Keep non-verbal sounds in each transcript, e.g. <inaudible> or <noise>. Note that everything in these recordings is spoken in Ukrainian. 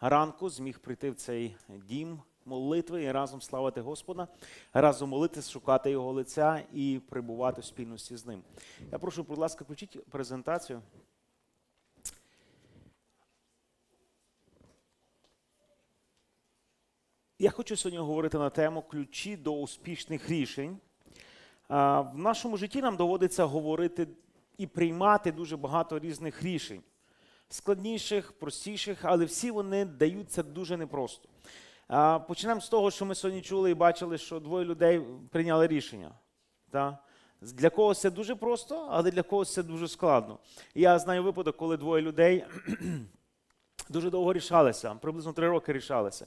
ранку зміг прийти в цей дім молитви і разом славити Господа, разом молитись, шукати Його лиця і перебувати в спільності з ним. Я прошу, будь ласка, включіть презентацію. Я хочу сьогодні говорити на тему ключі до успішних рішень. В нашому житті нам доводиться говорити і приймати дуже багато різних рішень. Складніших, простіших, але всі вони даються дуже непросто. А, Почнемо з того, що ми сьогодні чули і бачили, що двоє людей прийняли рішення. Та? Для когось це дуже просто, але для когось це дуже складно. Я знаю випадок, коли двоє людей <clears throat> дуже довго рішалися, приблизно три роки рішалися.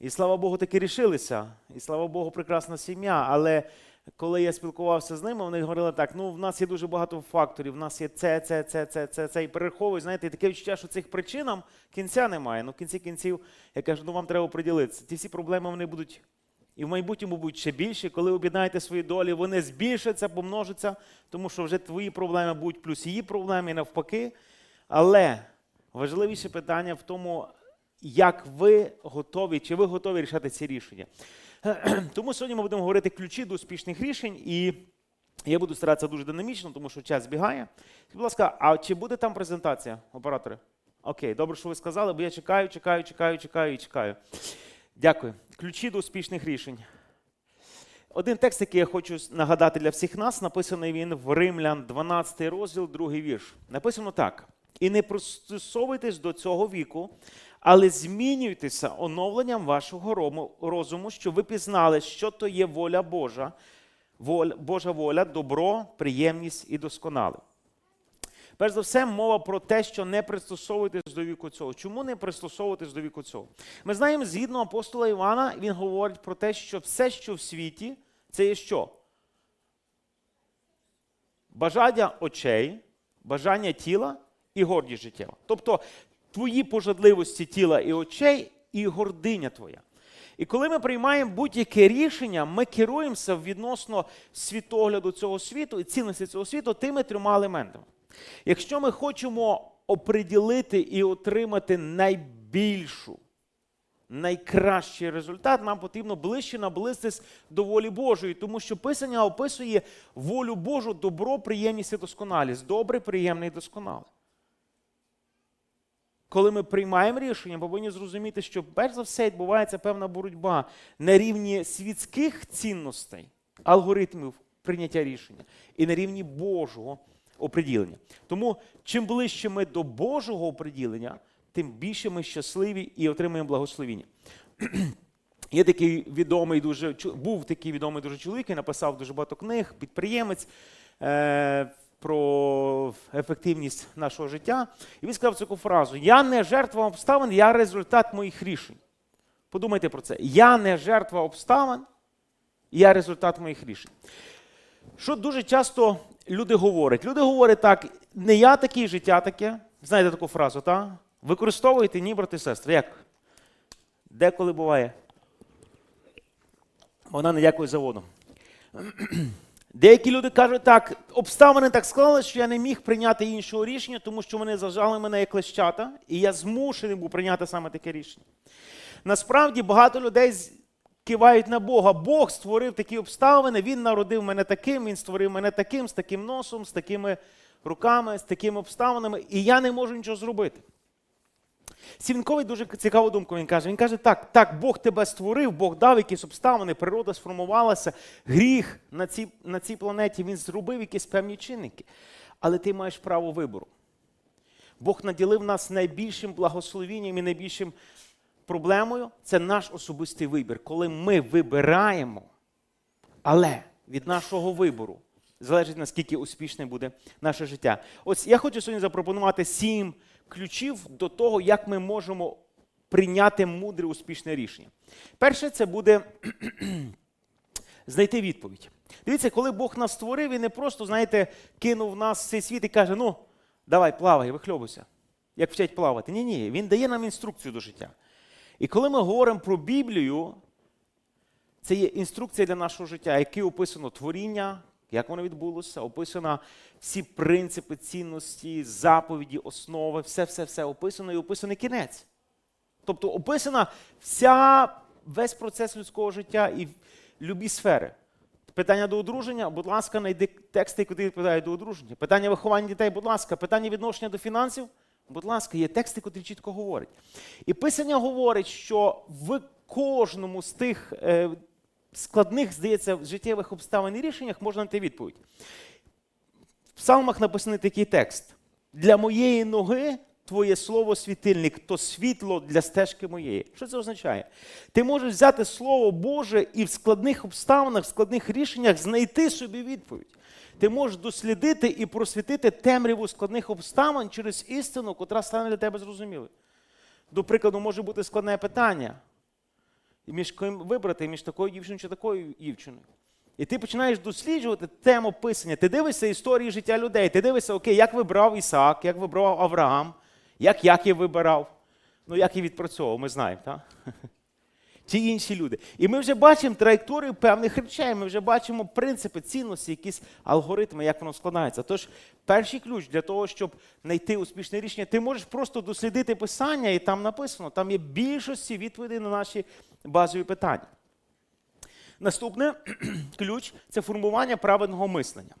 І слава Богу, таки рішилися. І слава Богу, прекрасна сім'я. Але коли я спілкувався з ними, вони говорили так: ну, в нас є дуже багато факторів, в нас є це, це, це, це, це, це. І перераховують, знаєте, таке відчуття, що цих причинам кінця немає. Ну, в кінці кінців, я кажу, ну вам треба приділитися. Ті всі проблеми вони будуть і в майбутньому будуть ще більші. Коли об'єднаєте свої долі, вони збільшаться, помножаться, тому що вже твої проблеми будуть плюс її проблеми, і навпаки. Але важливіше питання в тому, як ви готові, чи ви готові рішати ці рішення. <clears throat> Тому сьогодні ми будемо говорити ключі до успішних рішень, і я буду старатися дуже динамічно, тому що час збігає. Будь ласка, а чи буде там презентація, оператори? Окей, добре, що ви сказали, бо я чекаю, чекаю, чекаю, чекаю і чекаю. Дякую. Ключі до успішних рішень. Один текст, який я хочу нагадати для всіх нас, написаний він в Римлян, 12 розділ, другий вірш. Написано так: і не пристосовуйтесь до цього віку, але змінюйтеся оновленням вашого розуму, щоб ви пізнали, що то є воля Божа, Божа воля, добро, приємність і досконале. Перш за все, мова про те, що не пристосовуйтесь до віку цього. Чому не пристосовуватись до віку цього? Ми знаємо, згідно апостола Івана, він говорить про те, що все, що в світі, це є що? Бажання очей, бажання тіла і гордість життєва. Тобто твої пожадливості тіла і очей, і гординя твоя. І коли ми приймаємо будь-яке рішення, ми керуємося відносно світогляду цього світу і цінності цього світу тими трьома елементами. Якщо ми хочемо оприділити і отримати найбільшу, найкращий результат, нам потрібно ближче наблизитись до волі Божої, тому що Писання описує волю Божу, добро, приємність і досконалість. Добре, приємне і досконале. Коли ми приймаємо рішення, повинні зрозуміти, що перш за все відбувається певна боротьба на рівні світських цінностей, алгоритмів прийняття рішення і на рівні Божого оприділення. Тому чим ближче ми до Божого оприділення, тим більше ми щасливі і отримуємо благословіння. <clears throat> Є такий відомий дуже був такий відомий дуже чоловік, який написав дуже багато книг, підприємець е, про ефективність нашого життя. І він сказав таку фразу: Я не жертва обставин, я результат моїх рішень. Подумайте про це. Я не жертва обставин, я результат моїх рішень. Що дуже часто люди говорять? Люди говорять так: не я такий, життя таке. Знаєте таку фразу, так? Використовуйте ні, брати і сестри. Як? Деколи буває. Вона не дякує заводу. Деякі люди кажуть так, обставини так склалися, що я не міг прийняти іншого рішення, тому що вони зажали мене як лещата, і я змушений був прийняти саме таке рішення. Насправді багато людей кивають на Бога. Бог створив такі обставини, Він народив мене таким, Він створив мене таким, з таким носом, з такими руками, з такими обставинами, і я не можу нічого зробити. Сівінковий дуже цікаву думку він каже. Він каже, так, так, Бог тебе створив, Бог дав якісь обставини, природа сформувалася, гріх на цій, на цій планеті, він зробив якісь певні чинники. Але ти маєш право вибору. Бог наділив нас найбільшим благословінням і найбільшим проблемою це наш особистий вибір. Коли ми вибираємо, але від нашого вибору залежить наскільки успішне буде наше життя. Ось я хочу сьогодні запропонувати сім ключів до того, як ми можемо прийняти мудре успішне рішення. Перше, це буде <clears throat> знайти відповідь. Дивіться, коли Бог нас створив, він не просто, знаєте, кинув нас в цей світ і каже: ну, давай, плавай, вихльобуйся, як вчать плавати. Ні, ні, він дає нам інструкцію до життя. І коли ми говоримо про Біблію, це є інструкція для нашого життя, яке описано творіння, як воно відбулося, описано всі принципи, цінності, заповіді, основи, все, все, все описано і описаний кінець. Тобто описана вся, весь процес людського життя і любі сфери. Питання до одруження, будь ласка, знайди тексти, які відповідають до одруження. Питання виховання дітей, будь ласка, питання відношення до фінансів, будь ласка, є тексти, які чітко говорять. І писання говорить, що в кожному з тих е, складних, здається, життєвих обставин і рішеннях можна знайти відповідь. В псалмах написаний такий текст: для моєї ноги твоє слово світильник, то світло для стежки моєї. Що це означає? Ти можеш взяти Слово Боже і в складних обставинах, в складних рішеннях знайти собі відповідь. Ти можеш дослідити і просвітити темряву складних обставин через істину, котра стане для тебе зрозумілою. До прикладу, може бути складне питання. Між ким вибрати між такою дівчиною чи такою дівчиною. І ти починаєш досліджувати тему писання. Ти дивишся історії життя людей. Ти дивишся, окей, як вибрав Ісаак, як вибрав Авраам, як Яків вибирав. Ну, як і відпрацьовував, ми знаємо, так? Ті інші люди. І ми вже бачимо траєкторію певних речей, ми вже бачимо принципи, цінності, якісь алгоритми, як воно складається. Тож, перший ключ для того, щоб знайти успішне рішення, ти можеш просто дослідити писання, і там написано, там є більшості відповідей на наші базові питання. Наступне <clears throat> ключ це формування праведного мислення.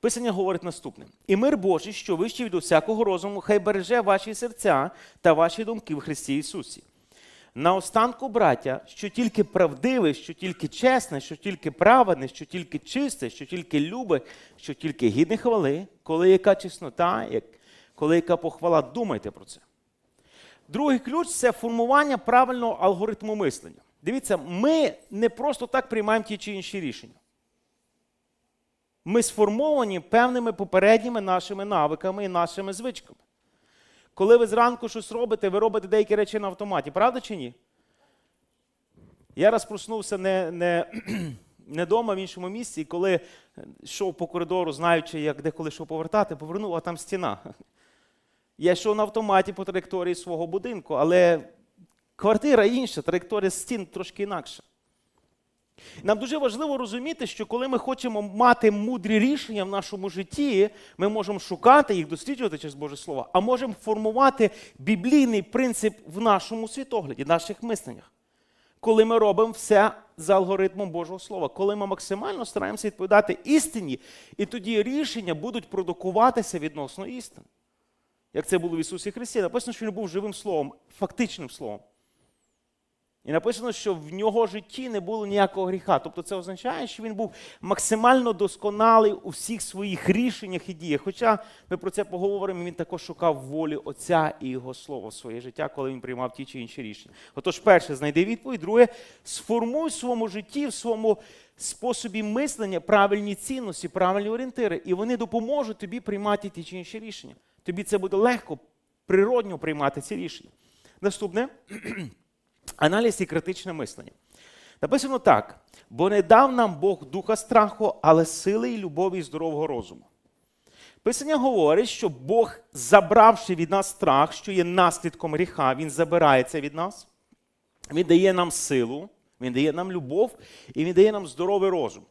Писання говорить наступне: і мир Божий, що вищий від усякого розуму, хай береже ваші серця та ваші думки в Христі Ісусі. Наостанку, браття, що тільки правдиве, що тільки чесне, що тільки праведне, що тільки чисте, що тільки любе, що тільки гідне хвали, коли яка чеснота, коли яка похвала, думайте про це. Другий ключ це формування правильного алгоритму мислення. Дивіться, ми не просто так приймаємо ті чи інші рішення. Ми сформовані певними попередніми нашими навиками і нашими звичками. Коли ви зранку щось робите, ви робите деякі речі на автоматі, правда чи ні? Я раз проснувся не, не, <clears throat> не вдома, в іншому місці, і коли йшов по коридору, знаючи, як деколи що повертати, повернув, а там стіна. <laughs> Я йшов на автоматі по траєкторії свого будинку, але квартира інша, траєкторія стін трошки інакша. Нам дуже важливо розуміти, що коли ми хочемо мати мудрі рішення в нашому житті, ми можемо шукати їх, досліджувати через Боже Слово, а можемо формувати біблійний принцип в нашому світогляді, в наших мисленнях. Коли ми робимо все за алгоритмом Божого Слова, коли ми максимально стараємося відповідати істині, і тоді рішення будуть продукуватися відносно істини. Як це було в Ісусі Христі, написано, що Він був живим словом, фактичним словом. І написано, що в нього житті не було ніякого гріха. Тобто це означає, що він був максимально досконалий у всіх своїх рішеннях і діях. Хоча ми про це поговоримо, він також шукав волі Отця і Його Слова в своє життя, коли він приймав ті чи інші рішення. Отож, перше, знайди відповідь, друге, сформуй в своєму житті, в своєму способі мислення правильні цінності, правильні орієнтири, і вони допоможуть тобі приймати ті чи інші рішення. Тобі це буде легко, природньо приймати ці рішення. Наступне. <clears throat> Аналіз і критичне мислення. Написано так: бо не дав нам Бог духа страху, але сили і любові і здорового розуму. Писання говорить, що Бог, забравши від нас страх, що є наслідком гріха, Він забирає це від нас. Він дає нам силу, Він дає нам любов і Він дає нам здоровий розум.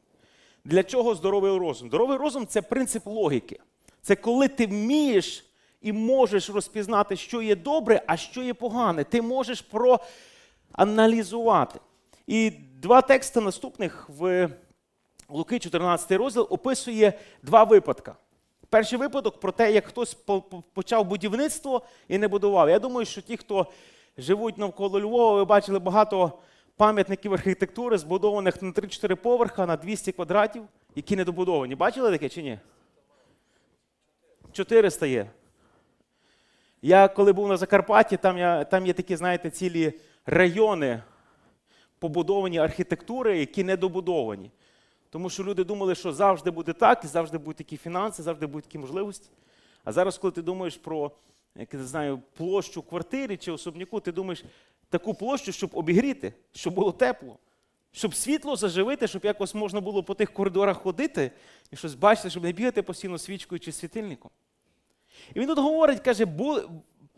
Для чого здоровий розум? Здоровий розум це принцип логіки. Це коли ти вмієш і можеш розпізнати, що є добре, а що є погане. Ти можеш проаналізувати. І два тексти наступних в Луки, 14 розділ, описує два випадки. Перший випадок про те, як хтось по- по- почав будівництво і не будував. Я думаю, що ті, хто живуть навколо Львова, ви бачили багато пам'ятників архітектури, збудованих на 3-4 поверха на 200 квадратів, які не добудовані. Бачили таке чи ні? 400 є. Я коли був на Закарпатті, там, я, там є такі, знаєте, цілі райони побудовані архітектури, які не добудовані. Тому що люди думали, що завжди буде так, і завжди будуть такі фінанси, завжди будуть такі можливості. А зараз, коли ти думаєш про як не знаю, площу квартири чи особняку, ти думаєш таку площу, щоб обігріти, щоб було тепло, щоб світло заживити, щоб якось можна було по тих коридорах ходити і щось бачити, щоб не бігати постійно свічкою чи світильником. І він тут говорить, каже, «Бу-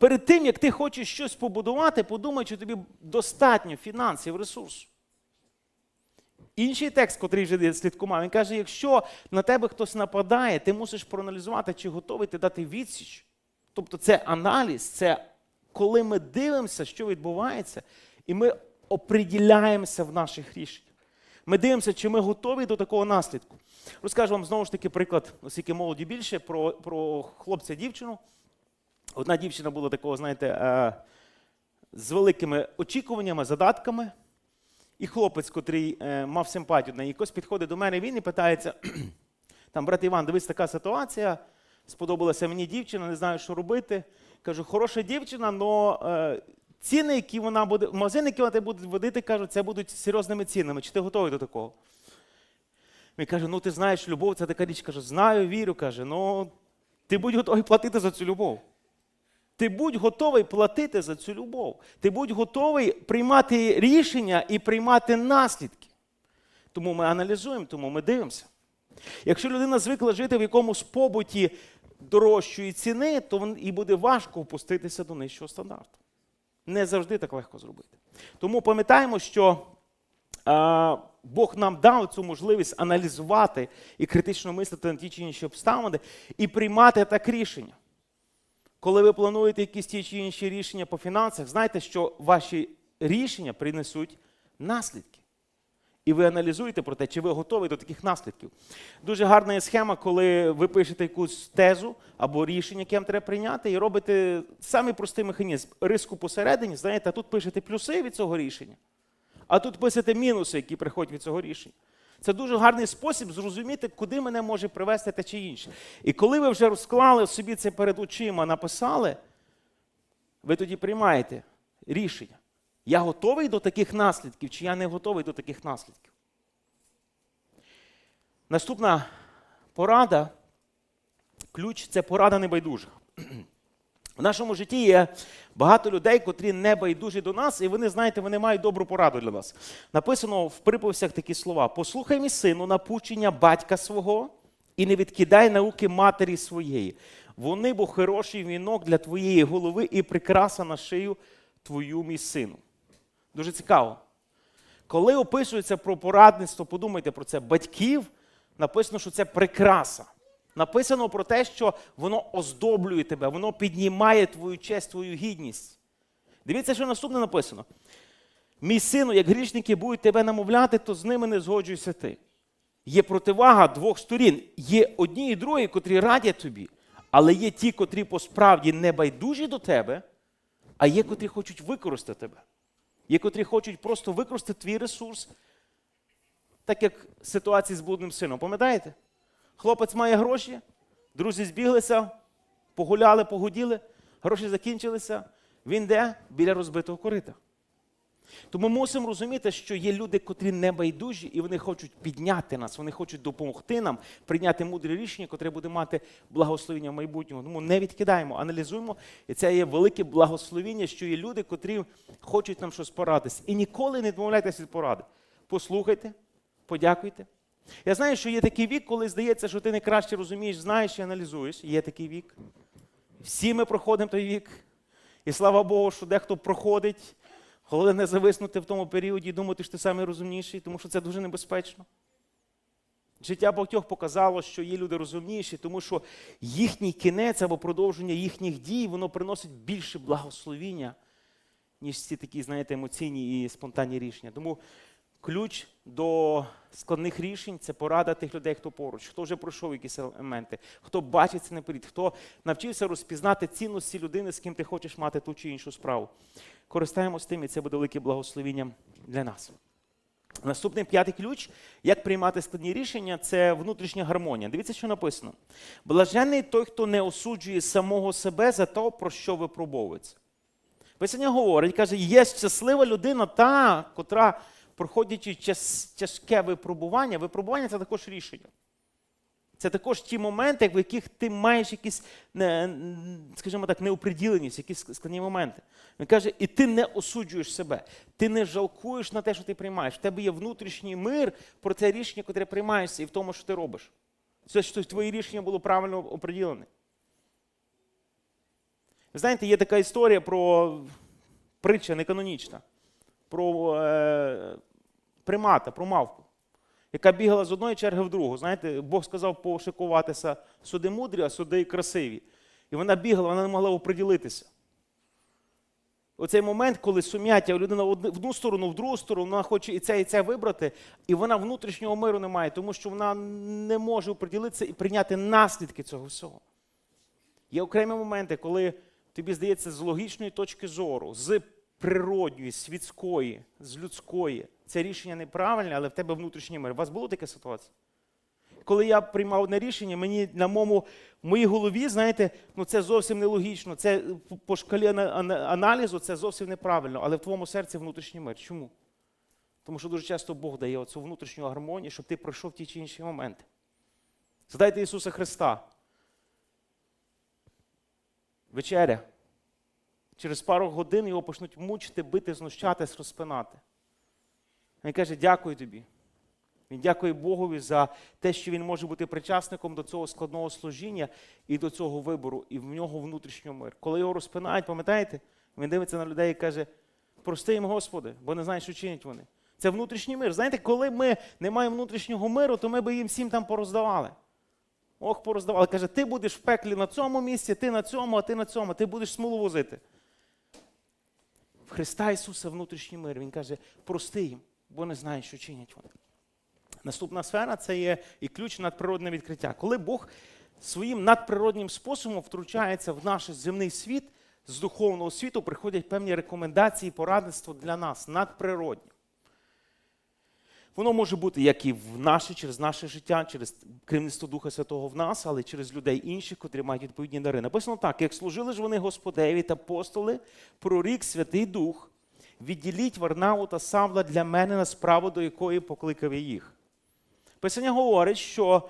перед тим, як ти хочеш щось побудувати, подумай, чи тобі достатньо фінансів, ресурсу. Інший текст, котрий вже слідкував, він каже: якщо на тебе хтось нападає, ти мусиш проаналізувати, чи готовий ти дати відсіч. Тобто це аналіз, це коли ми дивимося, що відбувається, і ми оприділяємося в наших рішеннях. Ми дивимося, чи ми готові до такого наслідку. Розкажу вам знову ж таки приклад, оскільки молоді більше, про, про хлопця дівчину. Одна дівчина була такого, знаєте, е, з великими очікуваннями, задатками. І хлопець, котрий е, мав симпатію на якось підходить до мене, він і питається: <clears throat> там, брат Іван, дивись, така ситуація. Сподобалася мені дівчина, не знаю, що робити. Кажу, хороша дівчина, але ціни, які вона буде, магазини, які вона буде водити, кажуть, це будуть серйозними цінами. Чи ти готовий до такого? Він каже: ну ти знаєш, любов це така річ. Кажу, знаю, вірю. каже, ну ти будь готовий платити за цю любов. Ти будь готовий платити за цю любов. Ти будь готовий приймати рішення і приймати наслідки. Тому ми аналізуємо, тому ми дивимося. Якщо людина звикла жити в якомусь побуті дорожчої ціни, то і буде важко впуститися до нижчого стандарту. Не завжди так легко зробити. Тому пам'ятаємо, що а, Бог нам дав цю можливість аналізувати і критично мислити на ті чи інші обставини і приймати так рішення. Коли ви плануєте якісь ті чи інші рішення по фінансах, знайте, що ваші рішення принесуть наслідки. І ви аналізуєте про те, чи ви готові до таких наслідків. Дуже гарна є схема, коли ви пишете якусь тезу або рішення, яке вам треба прийняти, і робите самий простий механізм риску посередині, знаєте, а тут пишете плюси від цього рішення, а тут пишете мінуси, які приходять від цього рішення. Це дуже гарний спосіб зрозуміти, куди мене може привести те чи інше. І коли ви вже розклали собі це перед очима, написали, ви тоді приймаєте рішення. Я готовий до таких наслідків, чи я не готовий до таких наслідків. Наступна порада, ключ це порада небайдужих. В нашому житті є багато людей, котрі не байдужі до нас, і вони, знаєте, вони мають добру пораду для нас. Написано в приповістях такі слова: Послухай мій сину, напучення батька свого, і не відкидай науки матері своєї. Вони, бо хороший вінок для твоєї голови і прикраса на шию твою мій сину. Дуже цікаво. Коли описується про порадництво, подумайте про це, батьків, написано, що це прикраса. Написано про те, що воно оздоблює тебе, воно піднімає твою честь, твою гідність. Дивіться, що наступне написано. Мій сину, як грішники будуть тебе намовляти, то з ними не згоджуйся ти. Є противага двох сторін. Є одні і другі, котрі радять тобі, але є ті, котрі по справді не байдужі до тебе, а є, котрі хочуть використати тебе. Є, котрі хочуть просто використати твій ресурс, так як ситуація з блудним сином. Пам'ятаєте? Хлопець має гроші, друзі збіглися, погуляли, погуділи, гроші закінчилися. Він де? Біля розбитого корита. Тому мусимо розуміти, що є люди, котрі не байдужі, і вони хочуть підняти нас, вони хочуть допомогти нам прийняти мудре рішення, котре буде мати благословення в майбутньому. Тому не відкидаємо, аналізуємо. І це є велике благословення, що є люди, котрі хочуть нам щось порадити. І ніколи не відмовляйтеся від поради. Послухайте, подякуйте. Я знаю, що є такий вік, коли здається, що ти не краще розумієш, знаєш і аналізуєш. Є такий вік. Всі ми проходимо той вік. І слава Богу, що дехто проходить, коли не зависнути в тому періоді і думати, що ти самий розумніший, тому що це дуже небезпечно. Життя багатьох показало, що є люди розумніші, тому що їхній кінець або продовження їхніх дій, воно приносить більше благословіння, ніж ці такі, знаєте, емоційні і спонтанні рішення. Тому ключ до складних рішень це порада тих людей, хто поруч, хто вже пройшов якісь елементи, хто бачиться наперед, хто навчився розпізнати цінності людини, з ким ти хочеш мати ту чи іншу справу. Користаємось тим, і це буде велике благословіння для нас. Наступний п'ятий ключ, як приймати складні рішення, це внутрішня гармонія. Дивіться, що написано. Блаженний той, хто не осуджує самого себе за те, про що випробовується. Писання говорить, каже, є щаслива людина та, котра, проходячи тяжке випробування, випробування це також рішення. Це також ті моменти, в яких ти маєш якісь, скажімо так, неоприділеність, якісь складні моменти. Він каже, і ти не осуджуєш себе, ти не жалкуєш на те, що ти приймаєш. В тебе є внутрішній мир про це рішення, яке приймаєшся, і в тому, що ти робиш. Це що твоє рішення було правильно оприділене. Ви знаєте, є така історія про притча неканонічна, про е, примата, про мавку, яка бігала з одної черги в другу. Знаєте, Бог сказав пошикуватися суди мудрі, а суди красиві. І вона бігала, вона не могла оприділитися. Оцей момент, коли сум'яття людина в одну- сторону, в другу сторону, вона хоче і це, і це вибрати, і вона внутрішнього миру не має, тому що вона не може приділитися і прийняти наслідки цього всього. Є окремі моменти, коли тобі здається з логічної точки зору, з природньої, світської, з людської, це рішення неправильне, але в тебе внутрішній мир. У вас було така ситуація? Коли я приймав одне рішення, мені на моєму, в моїй голові, знаєте, ну це зовсім нелогічно. Це по- шкалі ана- ана- аналізу це зовсім неправильно, але в твоєму серці внутрішній мир. Чому? Тому що дуже часто Бог дає оцю внутрішню гармонію, щоб ти пройшов ті чи інші моменти. Згадайте Ісуса Христа. Вечеря. Через пару годин його почнуть мучити, бити, знущатись, розпинати. Він каже, дякую тобі. Він дякує Богові за те, що він може бути причасником до цього складного служіння і до цього вибору, і в нього внутрішній мир. Коли його розпинають, пам'ятаєте, він дивиться на людей і каже: прости їм, Господи, бо не знають, що чинять вони. Це внутрішній мир. Знаєте, коли ми не маємо внутрішнього миру, то ми би їм всім там пороздавали. Ох, пороздавали. Каже, ти будеш в пеклі на цьому місці, ти на цьому, а ти на цьому, ти будеш смолу возити. В Христа Ісуса внутрішній мир. Він каже, прости їм, бо не знають, що чинять вони. Наступна сфера це є і ключ надприродне відкриття. Коли Бог своїм надприроднім способом втручається в наш земний світ, з духовного світу приходять певні рекомендації, порадництво для нас, надприродні. Воно може бути як і в наше, через наше життя, через керівництво Духа Святого в нас, але через людей інших, котрі мають відповідні дари. Написано так: як служили ж вони Господеві та апостоли, прорік Святий Дух, відділіть Варнаву та Савла для мене на справу, до якої покликав я їх. Писання говорить, що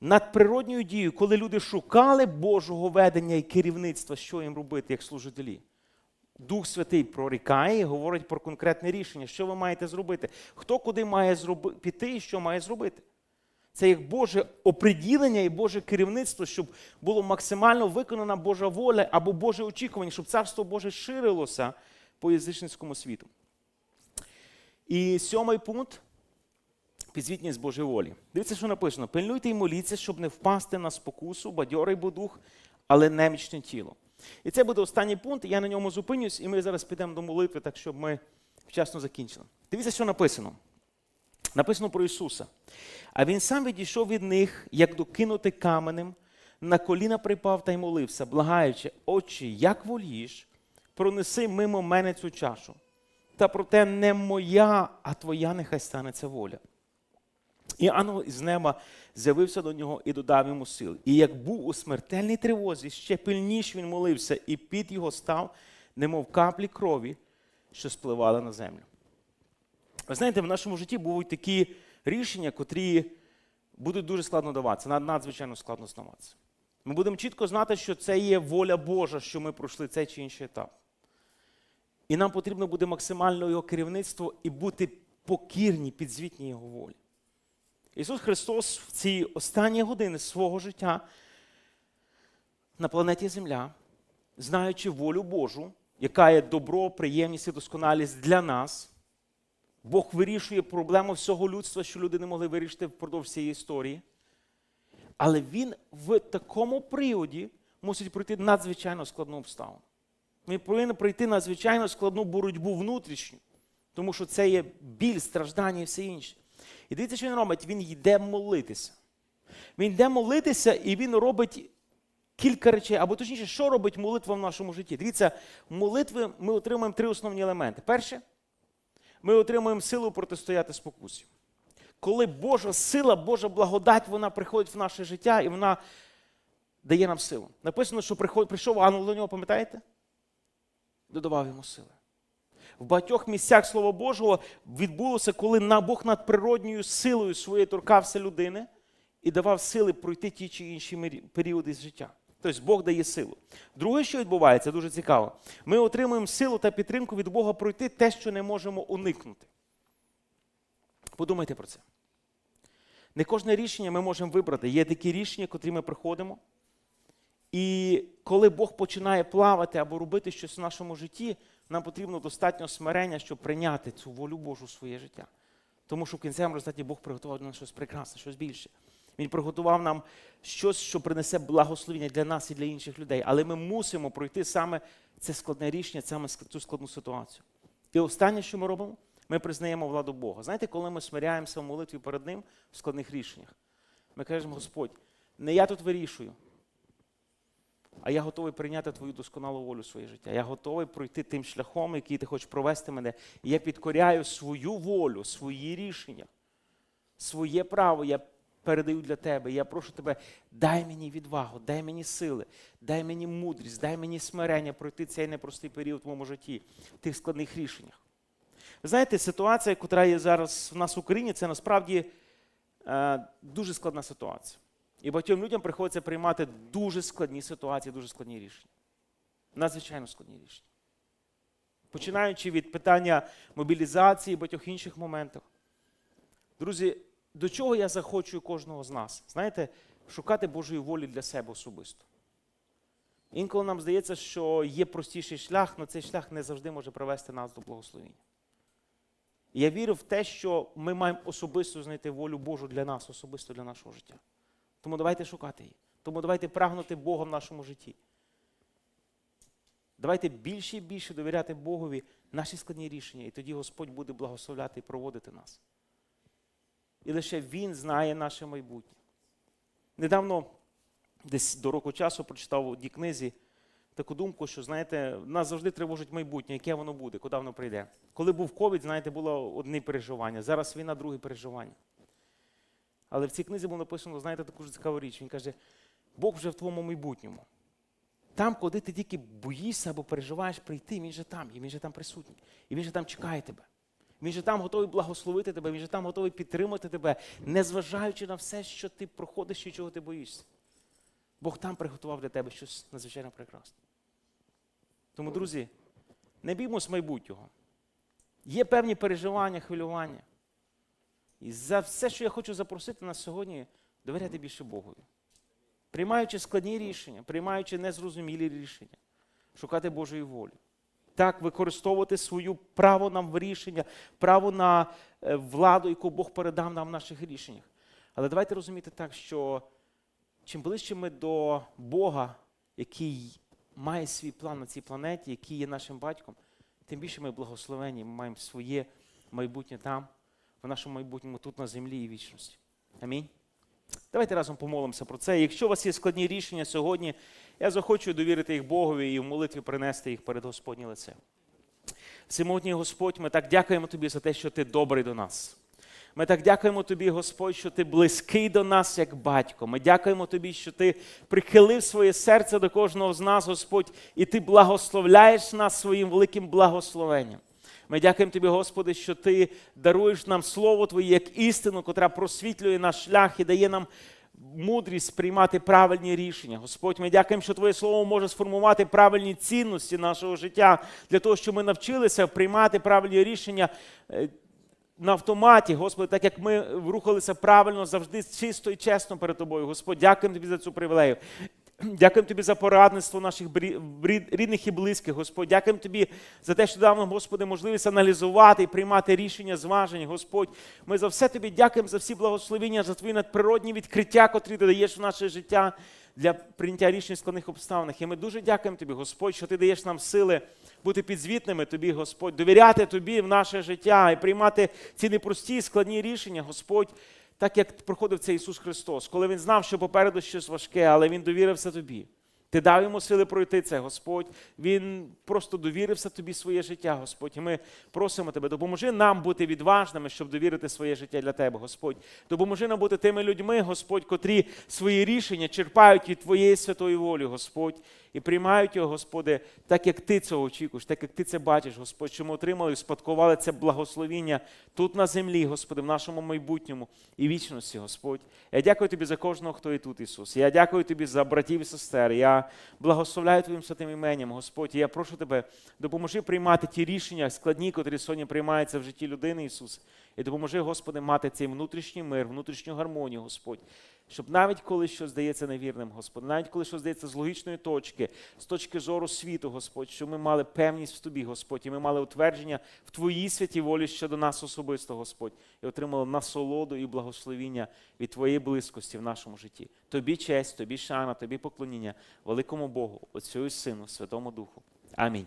надприродньою дією, коли люди шукали Божого ведення і керівництва, що їм робити, як служителі, Дух Святий прорікає і говорить про конкретне рішення, що ви маєте зробити, хто куди має зроби- піти і що має зробити. Це як Боже оприділення і Боже керівництво, щоб було максимально виконана Божа воля або Боже очікування, щоб царство Боже ширилося по язичницькому світу. І сьомий пункт підзвітність Божої волі. Дивіться, що написано: пильнуйте і моліться, щоб не впасти на спокусу, бадьорий бо дух, але немічне тіло. І це буде останній пункт, я на ньому зупинюсь, і ми зараз підемо до молитви, так щоб ми вчасно закінчили. Дивіться, що написано. Написано про Ісуса. А Він сам відійшов від них, як докинути каменем, на коліна припав та й молився, благаючи, Отче, як волієш, пронеси мимо мене цю чашу. Та проте не моя, а твоя нехай станеться воля. І ангел із неба з'явився до нього і додав йому сил. І як був у смертельній тривозі, ще пильніше він молився, і під його став, немов каплі крові, що спливали на землю. Ви знаєте, в нашому житті бувають такі рішення, котрі будуть дуже складно даватися, надзвичайно складно здаватися. Ми будемо чітко знати, що це є воля Божа, що ми пройшли цей чи інший етап. І нам потрібно буде максимально його керівництво і бути покірні, підзвітні його волі. Ісус Христос в ці останні години свого життя на планеті Земля, знаючи волю Божу, яка є добро, приємність і досконалість для нас, Бог вирішує проблему всього людства, що люди не могли вирішити впродовж цієї історії. Але Він в такому приводі мусить пройти надзвичайно складну обставину. Він повинен пройти надзвичайно складну боротьбу внутрішню, тому що це є біль, страждання і все інше. І дивіться, що він робить? Він йде молитися. Він йде молитися і він робить кілька речей, або точніше, що робить молитва в нашому житті. Дивіться, молитви ми отримуємо три основні елементи. Перше, ми отримуємо силу протистояти спокусі. Коли Божа сила, Божа благодать, вона приходить в наше життя і вона дає нам силу. Написано, що прийшов ангел до нього, пам'ятаєте? Додавав йому сили. В багатьох місцях Слова Божого відбулося, коли на Бог над природньою силою своєю торкався людини і давав сили пройти ті чи інші періоди з життя. Тобто Бог дає силу. Друге, що відбувається, дуже цікаво. Ми отримуємо силу та підтримку від Бога пройти те, що не можемо уникнути. Подумайте про це. Не кожне рішення ми можемо вибрати. Є такі рішення, котрі ми приходимо. І коли Бог починає плавати або робити щось в нашому житті, нам потрібно достатньо смирення, щоб прийняти цю волю Божу в своє життя. Тому що в кінцевому результаті Бог приготував для нас щось прекрасне, щось більше. Він приготував нам щось, що принесе благословення для нас і для інших людей. Але ми мусимо пройти саме це складне рішення, саме цю складну ситуацію. І останнє, що ми робимо, ми признаємо владу Бога. Знаєте, коли ми смиряємося в молитві перед Ним в складних рішеннях, ми кажемо, Господь, не я тут вирішую, а я готовий прийняти твою досконалу волю в своє життя. Я готовий пройти тим шляхом, який ти хочеш провести мене. І я підкоряю свою волю, свої рішення, своє право. Я передаю для тебе. Я прошу тебе, дай мені відвагу, дай мені сили, дай мені мудрість, дай мені смирення пройти цей непростий період в моєму житті, в тих складних рішеннях. Ви знаєте, ситуація, яка є зараз в нас в Україні, це насправді е, дуже складна ситуація. І багатьом людям приходиться приймати дуже складні ситуації, дуже складні рішення. Надзвичайно складні рішення. Починаючи від питання мобілізації багатьох інших моментів. Друзі, до чого я захочу кожного з нас? Знаєте, шукати Божої волі для себе особисто. Інколи нам здається, що є простіший шлях, але цей шлях не завжди може привести нас до благословення. Я вірю в те, що ми маємо особисто знайти волю Божу для нас, особисто для нашого життя. Тому давайте шукати її. Тому давайте прагнути Бога в нашому житті. Давайте більше і більше довіряти Богові наші складні рішення, і тоді Господь буде благословляти і проводити нас. І лише Він знає наше майбутнє. Недавно, десь до року часу, прочитав у одній книзі таку думку, що, знаєте, нас завжди тривожить майбутнє, яке воно буде, куди воно прийде. Коли був ковід, знаєте, було одне переживання. Зараз війна, друге переживання. Але в цій книзі було написано, знаєте, таку ж цікаву річ. Він каже, Бог вже в твоєму майбутньому. Там, куди ти тільки боїшся або переживаєш прийти, він же там, і він же там присутній. І він же там чекає тебе. Він же там готовий благословити тебе, він же там готовий підтримати тебе, незважаючи на все, що ти проходиш і чого ти боїшся. Бог там приготував для тебе щось надзвичайно прекрасне. Тому, друзі, не біймось майбутнього. Є певні переживання, хвилювання. І за все, що я хочу запросити нас сьогодні, довіряти більше Богові. Приймаючи складні рішення, приймаючи незрозумілі рішення, шукати Божої волі. Так, використовувати свою право нам в рішення, право на е, владу, яку Бог передав нам в наших рішеннях. Але давайте розуміти так, що чим ближче ми до Бога, який має свій план на цій планеті, який є нашим батьком, тим більше ми благословені, ми маємо своє майбутнє там, в нашому майбутньому тут на землі і вічності. Амінь. Давайте разом помолимося про це. Якщо у вас є складні рішення сьогодні, я захочу довірити їх Богові і в молитві принести їх перед Господнє лице. Всемогутній Господь, ми так дякуємо Тобі за те, що Ти добрий до нас. Ми так дякуємо Тобі, Господь, що Ти близький до нас як батько. Ми дякуємо Тобі, що Ти прихилив своє серце до кожного з нас, Господь, і Ти благословляєш нас своїм великим благословенням. Ми дякуємо Тобі, Господи, що Ти даруєш нам Слово Твоє як істину, котра просвітлює наш шлях і дає нам мудрість приймати правильні рішення. Господь, ми дякуємо, що Твоє Слово може сформувати правильні цінності нашого життя для того, щоб ми навчилися приймати правильні рішення. е, на автоматі, Господи, так як ми рухалися правильно, завжди чисто і чесно перед Тобою. Господь, дякуємо Тобі за цю привілею. <clears throat> Дякуємо Тобі за порадництво наших рідних і близьких, Господь. Дякуємо Тобі за те, що дав нам, Господи, можливість аналізувати і приймати рішення, зважень. Господь, ми за все Тобі дякуємо за всі благословення, за Твої надприродні відкриття, котрі ти даєш в наше життя для прийняття рішень в складних обставинах. І ми дуже дякуємо Тобі, Господь, що Ти даєш нам сили бути підзвітними Тобі, Господь, довіряти Тобі в наше життя і приймати ці непрості складні рішення, Господь, так як проходив це Ісус Христос, коли Він знав, що попереду щось важке, але Він довірився Тобі. Ти дав йому сили пройти це, Господь. Він просто довірився тобі своє життя, Господь. І ми просимо тебе, допоможи нам бути відважними, щоб довірити своє життя для тебе, Господь. Допоможи нам бути тими людьми, Господь, котрі свої рішення черпають від Твоєї святої волі, Господь, і приймають його, Господи, так як Ти цього очікуєш, так як Ти це бачиш, Господь, що ми отримали і спадкували це благословіння тут на землі, Господи, в нашому майбутньому і вічності, Господь. Я дякую Тобі за кожного, хто є тут, Ісус. Я дякую Тобі за братів і сестер. Я благословляю Твоїм святим іменем, Господь. І я прошу Тебе, допоможи приймати ті рішення складні, котрі сьогодні приймаються в житті людини, Ісус. І допоможи, Господи, мати цей внутрішній мир, внутрішню гармонію, Господь. Щоб навіть коли щось здається невірним, Господи, навіть коли щось здається з логічної точки, з точки зору світу, Господь, щоб ми мали певність в Тобі, Господь, і ми мали утвердження в Твоїй святій волі щодо нас особисто, Господь, і отримали насолоду і благословіння від Твоєї близькості в нашому житті. Тобі честь, Тобі шана, Тобі поклоніння, великому Богу, Отцю і Сину, Святому Духу. Амінь.